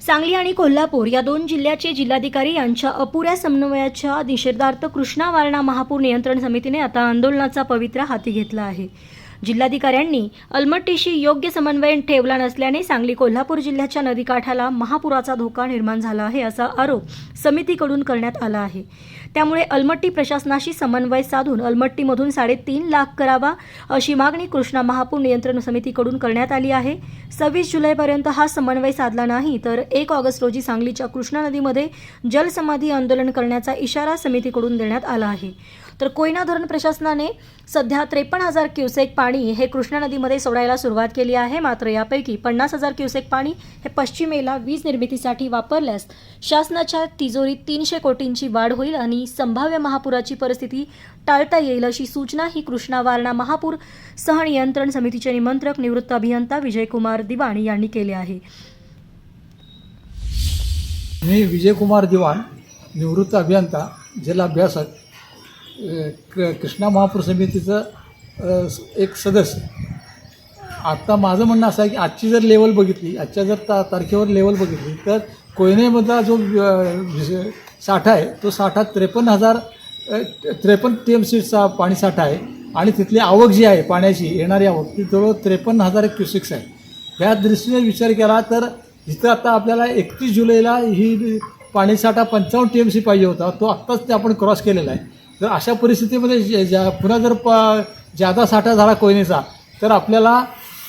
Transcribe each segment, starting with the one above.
सांगली आणि कोल्हापूर या दोन जिल्ह्याचे जिल्हाधिकारी यांच्या अपुऱ्या समन्वयाच्या निषेधार्थ कृष्णा वारणा महापूर नियंत्रण समितीने आता आंदोलनाचा पवित्रा हाती घेतला आहे. जिल्हाधिकाऱ्यांनी अलमट्टीशी योग्य समन्वय ठेवला नसल्याने सांगली कोल्हापूर जिल्ह्याच्या नदीकाठाला महापुराचा धोका निर्माण झाला आहे असा आरोप समितीकडून करण्यात आला आहे. त्यामुळे अलमट्टी प्रशासनाशी समन्वय साधून अलमट्टीमधून साडेतीन लाख करावा अशी मागणी कृष्णा महापूर नियंत्रण समितीकडून करण्यात आली आहे. सव्वीस जुलैपर्यंत हा समन्वय साधला नाही तर एक ऑगस्ट रोजी सांगलीच्या कृष्णा नदीमध्ये जलसमाधी आंदोलन करण्याचा इशारा समितीकडून देण्यात आला आहे. तर कोयना धरण प्रशासनाने सध्या त्रेपन्न हजार क्युसेक पाणी हे कृष्णा नदीमध्ये सोडायला सुरुवात केली आहे. मात्र यापैकी पन्नास हजार क्युसेक पाणी हे पश्चिमेला वीज निर्मितीसाठी वापरल्यास शासनाच्या तिजोरीत तीनशे कोटींची वाढ होईल आणि संभाव्य महापुराची परिस्थिती टाळता येईल अशी सूचना ही कृष्णा वारणा महापूर सहनियंत्रण समितीचे निमंत्रक निवृत्त अभियंता विजयकुमार दिवाणी यांनी केले आहे. मी विजयकुमार दिवाण निवृत्त अभियंता जिल्हा अभ्यासक क कृष्णा महापूर समितीचं एक सदस्य. आत्ता माझं म्हणणं असं आहे की आजची जर लेवल बघितली आजच्या जर ता तारखेवर लेवल बघितली तर कोयनेमधला जो साठा आहे तो साठा त्रेपन्न हजार त्रेपन्न टी एम सीटचा पाणी साठा आहे आणि तिथली आवक जी आहे पाण्याची येणारी आवक ती जवळ त्रेपन्न हजार क्युसिक्स आहे. या दृष्टीने विचार केला तर इथं आता आपल्याला एकतीस जुलैला ही पाणीसाठा पंचावन्न टी एम सी पाहिजे होता तो आत्ताच ते आपण क्रॉस केलेला आहे. तर अशा परिस्थितीमध्ये जे- ज्या पुन्हा जर प जादा साठा झाला कोयनेचा तर आपल्याला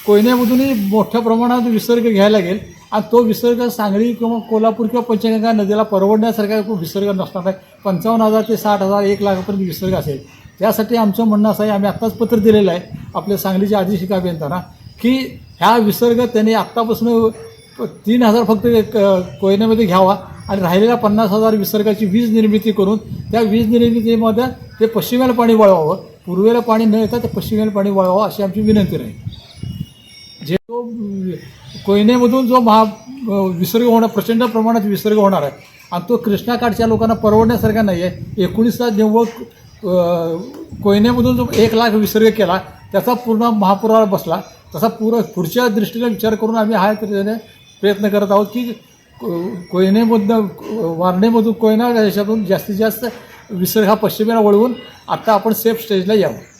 कोयनेमधूनही मोठ्या प्रमाणात विसर्ग घ्यायला लागेल. आणि तो विसर्ग सांगली किंवा कोल्हापूर किंवा पंचगंगा नदीला परवडण्यासारखा विसर्ग नसणार आहे पंचावन्न हजार ते साठ हजार एक लाखापर्यंत विसर्ग असेल. त्यासाठी आमचं म्हणणं असं आहे आम्ही आत्ताच पत्र दिलेलं आहे आपल्या सांगलीच्या अधीक्षिका अभियंताना की ह्या विसर्ग त्यांनी आत्तापासून तीन हजार फक्त कोयन्यामध्ये कोयनेमध्ये घ्यावा. आणि राहिलेल्या पन्नास हजार विसर्गाची वीज निर्मिती करून त्या वीज निर्मितीमध्ये ते पश्चिमेला पाणी वळवावं. पूर्वेला पाणी न येता ते पश्चिमेला पाणी वळवावं अशी आमची विनंती राहील. जे तो कोयनेमधून जो महा विसर्ग होणार प्रचंड प्रमाणात विसर्ग होणार आहे आणि तो कृष्णाकाठच्या लोकांना परवडण्यासारखा नाही आहे एकोणीसला जेव्हा कोयनेमधून जो एक लाख विसर्ग केला त्याचा पूर्ण महापुराला बसला. तसा पुर पुढच्या दृष्टीने विचार करून आम्ही हा तऱ्हेने प्रयत्न करत आहोत की कोयनेमधनं वारणेमधून कोयना देशातून जास्तीत जास्त विसर्ग हा पश्चिमेला वळवून आत्ता आपण सेफ स्टेजला यावं.